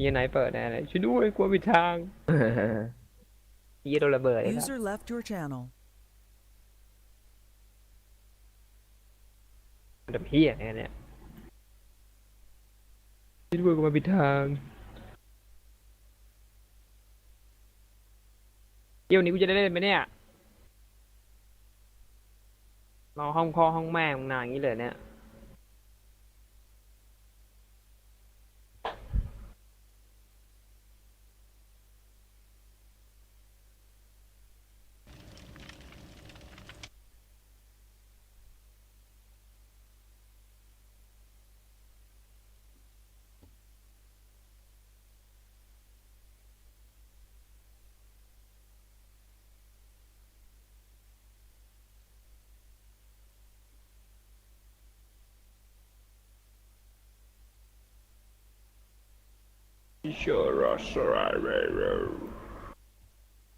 เฮียไหนเปิดแน่เลยช่วยด้วยกลัวผิดทางเฮียโดนระเบิดเลยครับ User left your channel. ดับเฮียเนี่ยเนี่ยช่วยด้วยกลัวผิดทางเที่ยวนี้กูจะได้เล่นไหมเนี่ยรอห้องพ่อห้องแม่มึงนานอย่างนี้เลยเนี่ย Sure, sure, I will.